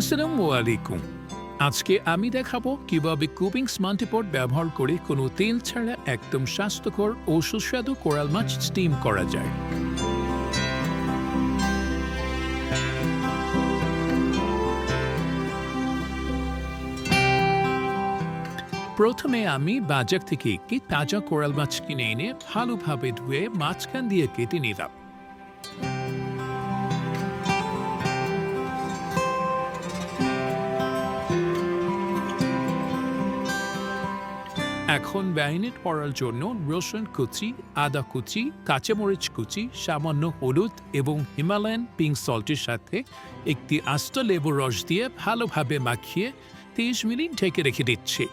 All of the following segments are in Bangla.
আসসালামু আলাইকুম আজকে আমি দেখাবো কীভাবে কুপিং মাল্টিপট ব্যবহার করে কোনো তেল ছাড়া একদম স্বাস্থ্যকর ও সুস্বাদু কোরাল মাছ স্টিম করা যায়। প্রথমে আমি বাজার থেকে একটি তাজা কোরাল মাছ কিনে এনে ভালোভাবে ধুয়ে মাঝখান দিয়ে কেটে নিলাম। এখন ব্যাইনেট করার জন্য রসুন কুচি, আদা কুচি, কাঁচামরিচ কুচি, সামান্য হলুদ এবং হিমালয়ান পিঙ্ক সল্টের সাথে একটি আস্ত লেবুর রস দিয়ে ভালোভাবে মাখিয়ে তিরিশ মিনিট ঢেকে রেখে দিচ্ছি,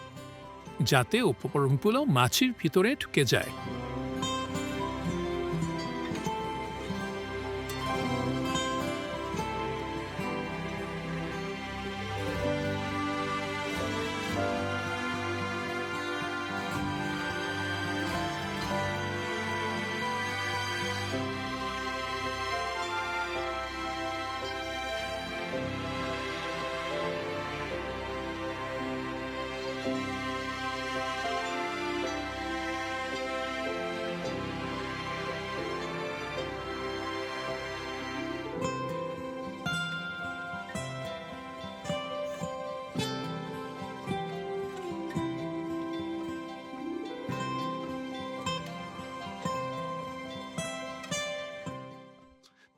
যাতে উপকরণগুলো মাছের ভিতরে ঢুকে যায়।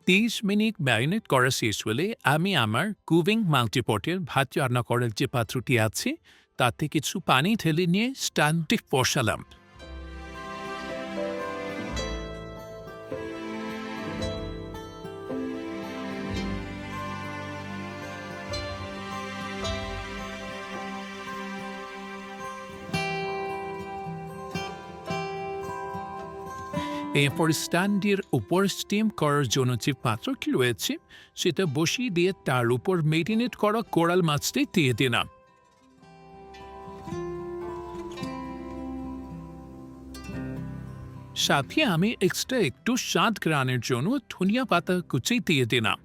তিরিশ মিনিট ম্যারিনেট করা শেষ হলে আমি আমার কুভিং মাল্টিপটের ভাত রান্না করার যে পাত্রটি আছে, তাতে কিছু পানি ঢেলে নিয়ে স্ট্যান্ডটি বসালাম। এরপর স্ট্যান্ডের উপর স্টিম করার জন্য যে পাত্রটি রয়েছে, সেটা বসিয়ে দিয়ে তার উপর মেরিনেট করা কোরাল মাছটি দিয়ে দিলাম। সাথে আমি এক্সট্রা একটু স্বাদ গ্রানের জন্য ধনিয়া পাতা কুচি দিয়ে দিলাম।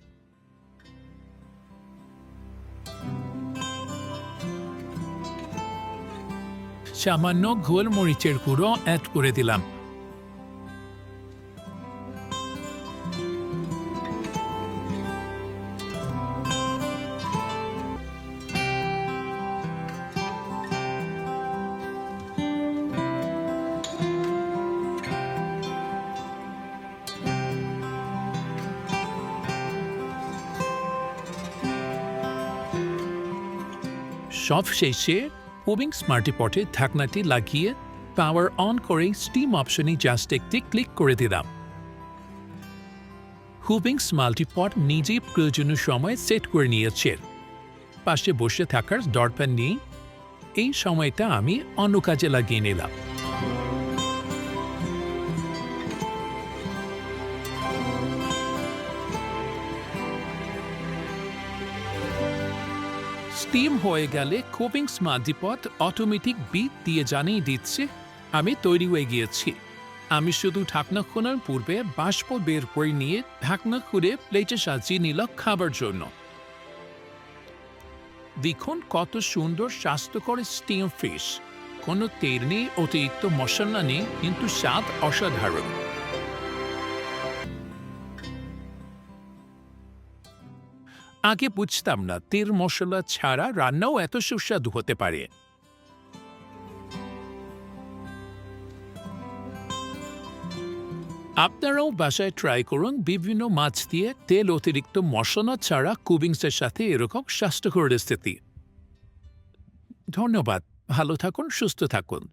সামান্য গোলমরিচের গুঁড়ো অ্যাড করে দিলাম। সব শেষে কুবিং স্মার্টি পটে ঢাকনাটি লাগিয়ে পাওয়ার অন করে স্টিম অপশনে জাস্ট একটি ক্লিক করে দিলাম। হুবিংস মাল্টিপট নিজেই প্রয়োজনীয় সময় সেট করে নিয়েছে। পাশে বসে থাকার দরকার নেই। এই সময়টা আমি অন্য কাজে লাগিয়ে নিলাম। স্টিম হয়ে গেলে কুপিংস মাল্টিপট অটোমেটিক বিট দিয়ে জানিয়ে দিচ্ছে, আমি তৈরি হয়ে গিয়েছি আমি শুধু ঢাকনা খোলার পূর্বে বাষ্প বের করে নিয়ে ঢাকনা খুলে প্লেটে সাজিয়ে নিল খাবার জন্য। দেখুন কত সুন্দর, স্বাস্থ্যকর স্টিম ফিশ। কোনো তেল নেই, অতিরিক্ত মশলা নেই, কিন্তু স্বাদ অসাধারণ। আগে বুঝতাম না, তেল মশলা ছাড়া রান্নাও এত সুস্বাদু হতে পারে। আপনারাও বাসায় ট্রাই করুন, বিভিন্ন মাছ দিয়ে তেল অতিরিক্ত মশলা ছাড়া কুবিংসের সাথে এরকম স্বাস্থ্যকর রেসিপি ধন্যবাদ, ভালো থাকুন, সুস্থ থাকুন।